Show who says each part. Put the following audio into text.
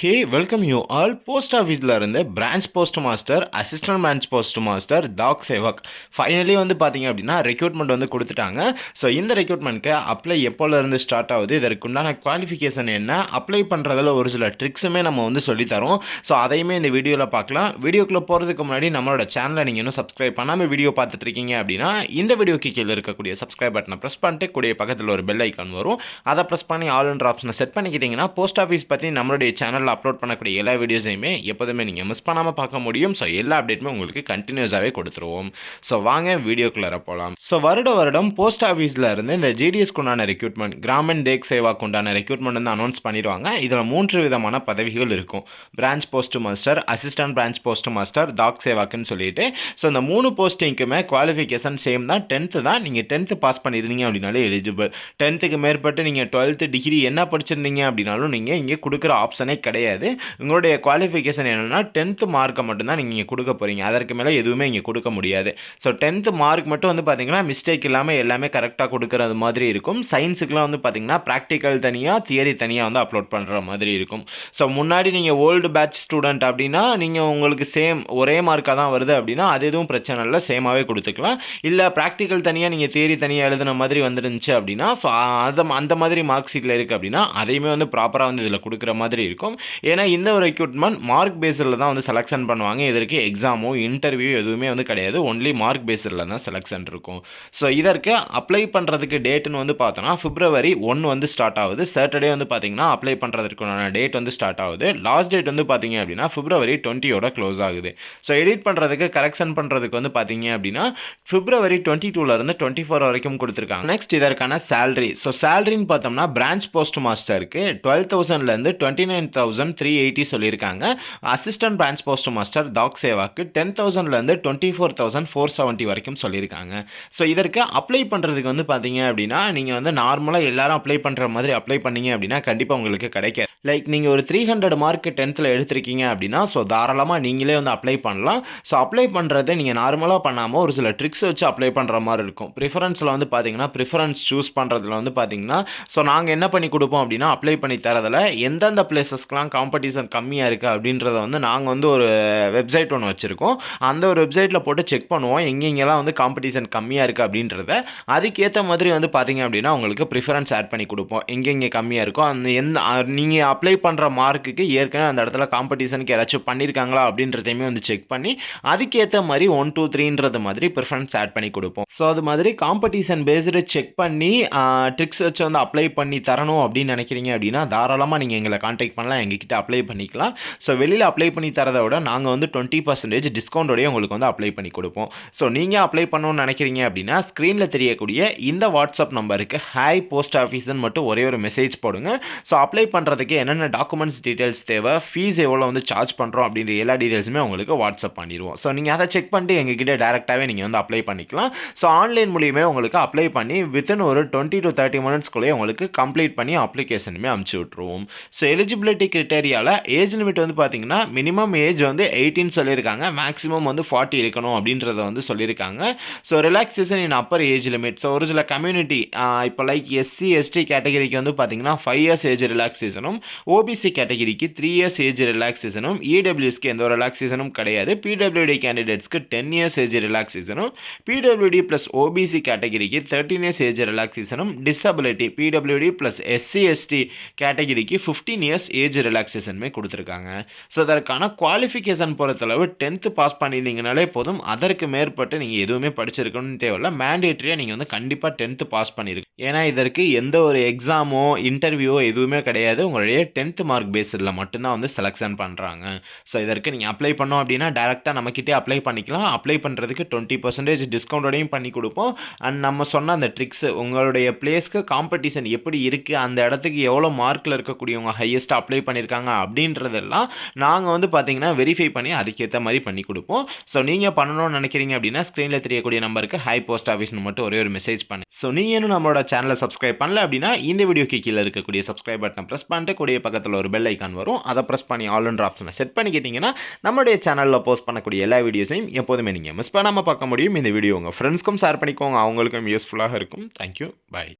Speaker 1: Hey welcome you all post ஆஃபீஸில் இருந்து branch post master assistant branch post master Dak Sevak finally வந்து பார்த்தீங்க அப்படின்னா ரெக்ரூட்மெண்ட் வந்து கொடுத்துட்டாங்க. ஸோ இந்த ரெக்ரூட்மெண்ட்க்கு அப்ளை எப்போலேருந்து ஸ்டார்ட் ஆகுது? இதற்கு உண்டான குவாலிஃபிகேஷன் என்ன? அப்ளை பண்ணுறதுல ஒரு சில ட்ரிக்ஸுமே நம்ம வந்து சொல்லித்தரோம். ஸோ அதையுமே இந்த வீடியோவில் பார்க்கலாம் வீடியோக்குள்ளே போகிறதுக்கு முன்னாடி நம்மளோட சேனலை நீங்கள் இன்னும் சப்ஸ்கிரைப் பண்ணாமல் வீடியோ பார்த்துட்டு இருக்கீங்க அப்படின்னா இந்த வீடியோக்கு கீழே இருக்கக்கூடிய சப்ஸ்கிரைப் பட்டனை ப்ரெஸ் பண்ணிட்டு கூடிய பக்கத்தில் ஒரு பெல் ஐக்கான் வரும். அதை ப்ரெஸ் பண்ணி ஆல் என்ற ஆப்ஷனை செட் பண்ணிக்கிட்டிங்கன்னா போஸ்ட் ஆஃபீஸ் பற்றி நம்மளுடைய சேனலில் அப்லோட் பண்ணக்கூடிய எல்லா வீடியோஸையுமே எப்போதுமே நீங்கள் மிஸ் பண்ணாமல் பார்க்க முடியும். ஸோ எல்லா அப்டேட்டுமே உங்களுக்கு கண்டினியூஸாகவே கொடுத்துருவோம். ஸோ வாங்க வீடியோக்குள்ளே போகலாம் ஸோ வருட வருடம் போஸ்ட் ஆஃபீஸில் இருந்து இந்த ஜிடிஎஸ்க்கு உண்டான ரெக்யூட்மெண்ட் கிராமன் டேக் சேவாக்கு உண்டான ரெக்யூட்மெண்ட் வந்து அனௌன்ஸ் பண்ணிடுவாங்க. இதில் மூன்று விதமான பதவிகள் இருக்கும். Branch post master assistant branch post master Dak சேவாக்குன்னு சொல்லிட்டு. ஸோ இந்த மூணு போஸ்டிங்க்குமே குவாலிஃபிகேஷன் சேம் தான். டென்த்து தான். நீங்கள் டென்த்து பாஸ் பண்ணியிருந்தீங்க அப்படின்னாலே எலிஜிபிள் டென்த்துக்கு மேற்பட்டு நீங்கள் டுவெல்த்து டிகிரி என்ன படிச்சிருந்தீங்க அப்படின்னாலும் நீங்கள் இங்கே கொடுக்குற ஆப்ஷனே கிடையாது. கிடையாது. உங்களுடைய குவாலிஃபிகேஷன் என்னென்னா டென்த்து மார்க்கை மட்டும்தான் நீங்கள் இங்கே கொடுக்க போகிறீங்க அதற்கு மேலே எதுவுமே இங்கே கொடுக்க முடியாது. ஸோ டென்த்து மார்க் மட்டும் வந்து பார்த்திங்கன்னா மிஸ்டேக் இல்லாமல் எல்லாமே கரெக்டாக கொடுக்குறது மாதிரி இருக்கும். சயின்ஸுக்குலாம் வந்து பார்த்திங்கன்னா ப்ராக்டிக்கல் தனியாக தியரி தனியாக வந்து அப்லோட் பண்ணுற மாதிரி இருக்கும். ஸோ முன்னாடி நீங்கள் ஓல்டு பேட்ச் ஸ்டூடெண்ட் அப்படின்னா நீங்கள் உங்களுக்கு சேம் ஒரே மார்க்காக தான் வருது அப்படின்னா அது எதுவும் பிரச்சனை இல்லை. சேமாகவே கொடுத்துக்கலாம். இல்லை ப்ராக்டிக்கல் தனியாக நீங்கள் தியரி தனியாக எழுதுன மாதிரி வந்துருந்துச்சு அப்படின்னா ஸோ அந்த அந்த மாதிரி மார்க் ஷீட்டில் இருக்குது அப்படின்னா அதையுமே வந்து ப்ராப்பராக வந்து இதில் கொடுக்குற மாதிரி இருக்கும். ஏன்னா இந்த ஒரு ரெக்ரூட்மெண்ட் மார்க் பேஸில் தான் வந்து செலெக்ஷன் பண்ணுவாங்க. இதற்கு எக்ஸாமோ இன்டர்வியூ எதுவுமே வந்து கிடையாது. ஒன்லி மார்க் பேஸில் தான் செலெக்ஷன் இருக்கும். ஸோ இதற்கு அப்ளை பண்ணுறதுக்கு டேட்டுன்னு வந்து பார்த்தோன்னா பிப்ரவரி ஒன்று வந்து ஸ்டார்ட் ஆகுது. சாட்டர்டே வந்து பார்த்தீங்கன்னா அப்ளை பண்ணுறதுக்கான டேட் வந்து ஸ்டார்ட் ஆகுது. லாஸ்ட் டேட் வந்து பார்த்தீங்க அப்படின்னா பிப்ரவரி டுவெண்ட்டியோட க்ளோஸ் ஆகுது. ஸோ எடிட் பண்ணுறதுக்கு கரெக்ஷன் பண்ணுறதுக்கு வந்து பார்த்தீங்க அப்படின்னா பிப்ரவரி டுவெண்ட்டி டூலேருந்து டுவெண்ட்டி ஃபோர் வரைக்கும் கொடுத்துருக்காங்க. நெக்ஸ்ட் இதற்கான சேலரி ஸோ சேலரின்னு பார்த்தோம்னா பிரான்ச் போஸ்ட் மாஸ்டருக்கு டுவெல் தௌசண்ட்லேருந்து twenty nine thousand three eighty சொல்லியிருக்காங்க. Assistant branch post master Dak சேவாக்கு ten தௌசண்ட்லேருந்து twenty four thousand four seventy வரைக்கும் சொல்லியிருக்காங்க. ஸோ இதற்கு அப்ளை பண்ணுறதுக்கு வந்து பார்த்தீங்க அப்படின்னா நீங்கள் வந்து நார்மலாக எல்லாரும் அப்ளை பண்ணுற மாதிரி அப்ளை பண்ணீங்க அப்படின்னா கண்டிப்பாக உங்களுக்கு கிடைக்காது. லைக் நீங்கள் ஒரு த்ரீ ஹண்ட்ரட் மார்க் டென்த்தில் எடுத்திருக்கீங்க அப்படின்னா ஸோ தாராளமாக நீங்களே வந்து அப்ளை பண்ணலாம். ஸோ அப்ளை பண்ணுறதை நீங்கள் நார்மலாக பண்ணாமல் ஒரு சில ட்ரிக்ஸ் வச்சு அப்ளை பண்ணுற மாதிரி இருக்கும். ப்ரிஃபரன்ஸில் வந்து பார்த்தீங்கன்னா ப்ரிஃபரன்ஸ் சூஸ் பண்ணுறதுல வந்து பார்த்தீங்கன்னா ஸோ நாங்கள் என்ன பண்ணி கொடுப்போம் அப்படின்னா அப்ளை பண்ணி தரதில் எந்தெந்த பிளேசஸ்க்கெலாம் காம்படிஷன் கம்மியாக இருக்குது அப்படின்றத வந்து நாங்கள் வந்து ஒரு வெப்சைட் ஒன்று வச்சுருக்கோம். அந்த ஒரு வெப்சைட்டில் போட்டு செக் பண்ணுவோம். எங்கெங்கெல்லாம் வந்து காம்படிஷன் கம்மியாக இருக்குது அப்படின்றத. அதுக்கேற்ற மாதிரி வந்து பார்த்தீங்க அப்படின்னா உங்களுக்கு ப்ரிஃபரன்ஸ் ஆட் பண்ணி கொடுப்போம். எங்கெங்கே கம்மியாக இருக்கோ அந்த எந்த நீங்கள் அப்ளை பண்ணுற மார்க்குக்கு ஏற்கனவே அந்த இடத்துல காம்படிஷனுக்கு யாராச்சும் பண்ணியிருக்காங்களா அப்படின்றதையுமே வந்து செக் பண்ணி அதுக்கேற்ற மாதிரி ஒன் டூ த்ரீன்றது மாதிரி ப்ரிஃபரன்ஸ் ஆட் பண்ணி கொடுப்போம். ஸோ அது மாதிரி காம்படிஷன் பேஸ்டு செக் பண்ணி ட்ரிக்ஸ் வச்சு வந்து அப்ளை பண்ணி தரணும் அப்படின்னு நினைக்கிறீங்க அப்படின்னா தாராளமாக நீங்கள் எங்களை காண்டாக்ட் பண்ணலாம். எங்ககிட்ட அப்ளை பண்ணிக்கலாம். ஸோ வெளியில் அப்ளை பண்ணி தரதை விட நாங்கள் வந்து டுவெண்ட்டி பர்சன்டேஜ் டிஸ்கவுண்டோடய உங்களுக்கு வந்து அப்ளை பண்ணி கொடுப்போம். ஸோ நீங்கள் அப்ளை பண்ணணும்னு நினைக்கிறீங்க அப்படின்னா ஸ்க்ரீனில் தெரியக்கூடிய இந்த வாட்ஸ்அப் நம்பருக்கு ஹாய் போஸ்ட் ஆஃபீஸ்ன்னு மட்டும் ஒரே ஒரு மெசேஜ் போடுங்க. ஸோ அப்ளை பண்ணுறதுக்கு என்னென்ன டாக்குமெண்ட்ஸ் டீட்டெயில்ஸ் தேவை ஃபீஸ் எவ்வளோ வந்து சார்ஜ் பண்ணுறோம் அப்படின்ற எல்லா டீட்டெயில்ஸுமே உங்களுக்கு வாட்ஸ்அப் பண்ணிடுவோம். ஸோ நீங்கள் அதை செக் பண்ணிட்டு எங்ககிட்ட டேரெக்டாகவே நீங்கள் வந்து அப்ளை பண்ணிக்கலாம். ஸோ ஆன்லைன் மூலியமே உங்களுக்கு அப்ளை பண்ணி வித்தின் ஒரு டுவெண்ட்டி டு தேர்ட்டி மினிட்ஸ்க்குள்ளேயே உங்களுக்கு கம்ப்ளீட் பண்ணி அப்ளிகேஷனுமே அமுச்சு விட்ருவோம் ஸோ எலிஜிபிலிட்டி கிரிட்டேரியாவில் ஏஜ் லிமிட் வந்து பார்த்தீங்கன்னா மினிமம் ஏஜ் வந்து எயிட்டின்னு சொல்லியிருக்காங்க. மேக்ஸிமம் வந்து ஃபார்ட்டி இருக்கணும் அப்படின்றத வந்து சொல்லியிருக்காங்க. So relaxation in upper age limit so ஒரு சில கம்யூனிட்டி இப்போ லைக் எஸ்சி எஸ்டி கேட்டகரிக்கு வந்து பார்த்தீங்கன்னா ஃபைவ் இயர்ஸ் ஏஜ் ரிலாக்ஸேஷனும் ஓபிசி கேட்டகரிக்கு த்ரீ இயர்ஸ் ஏஜ் ரிலாக்ஸேஷனும் இடபிள்யூஸ்க்கு எந்த ஒரு ரிலாக்ஸேஷனும் கிடையாது. பிடபிள்யூடி கேண்டிடேட்ஸ்க்கு டென் இயர்ஸ் ஏஜ் ரிலாக்ஸேஷனும் பிடபிள்யூடி ப்ளஸ் ஓபிசி கேட்டகரிக்கு thirteen years age ரிலாக்ஸேஷனும் disability PWD plus SC ST கேட்டகரிக்கு ஃபிஃப்டீன் இயர்ஸ் ஏஜ் ரிலாக்ஸேஷனுமே கொடுத்துருக்காங்க. ஸோ அதற்கான குவாலிஃபிகேஷன் பொறுத்தளவு டென்த்து பாஸ் பண்ணியிருந்தீங்கனாலே போதும். அதற்கு மேற்பட்டு நீங்கள் எதுவுமே படிச்சிருக்கணும்னு தேவையில்ல. மேண்டேட்ரியாக நீங்கள் வந்து கண்டிப்பாக டென்த்து பாஸ் பண்ணியிருக்கு ஏன்னா இதற்கு எந்த ஒரு எக்ஸாமோ இன்டர்வியூவோ எதுவுமே கிடையாது. உங்களுடைய டென்த்து மார்க் பேஸில் மட்டும்தான் வந்து செலெக்ஷன் பண்ணுறாங்க ஸோ இதற்கு நீங்கள் அப்ளை பண்ணோம் அப்படின்னா டேரெக்டாக நம்மக்கிட்டே அப்ளை பண்ணிக்கலாம். அப்ளை பண்ணுறதுக்கு டுவெண்ட்டி பர்சன்டேஜ் டிஸ்கவுண்டோடையும் பண்ணி கொடுப்போம். அண்ட் நம்ம சொன்ன அந்த ட்ரிக்ஸ் உங்களுடைய பிளேஸ்க்கு காம்படிஷன் எப்படி இருக்குது அந்த இடத்துக்கு எவ்வளோ மார்க்கில் இருக்கக்கூடியவங்க ஹையஸ்ட்டாக அப்ளை பண்ணியிருக்காங்க அப்படின்றதெல்லாம் நாங்கள் வந்து பார்த்திங்கன்னா வெரிஃபை பண்ணி அதுக்கேற்ற மாதிரி பண்ணி கொடுப்போம். ஸோ நீங்கள் பண்ணணும்னு நினைக்கிறீங்க அப்படின்னா ஸ்க்ரீனில் தெரியக்கூடிய நம்பருக்கு ஹை போஸ்ட் ஆஃபீஸ்னு மட்டும் ஒரே ஒரு மெசேஜ் பண்ணு. ஸோ நீங்கள் நம்மளோட சேனலை சப்ஸ்கிரைப் பண்ணல அப்படின்னா இந்த வீடியோக்கு கீழே இருக்கக்கூடிய சப்ஸ்கிரைப் பட்டனை ப்ரெஸ் பண்ணிட்டு கூடிய பக்கத்தில் ஒரு பெல் ஐக்கான் வரும். அதை ப்ரெஸ் பண்ணி ஆல்ன்ற ஆப்ஷனை செட் பண்ணிக்கிட்டிங்கன்னா நம்மளுடைய சேனலில் போஸ்ட் பண்ணக்கூடிய எல்லா வீடியோஸையும் எப்போதுமே நீங்கள் மிஸ் பண்ணாமல் பார்க்க முடியும். இந்த வீடியோ உங்கள் ஃப்ரெண்ட்ஸ்க்கும் ஷேர் பண்ணிக்கோங்க. அவங்களுக்கும் யூஸ்ஃபுல்லாக இருக்கும். Thank you bye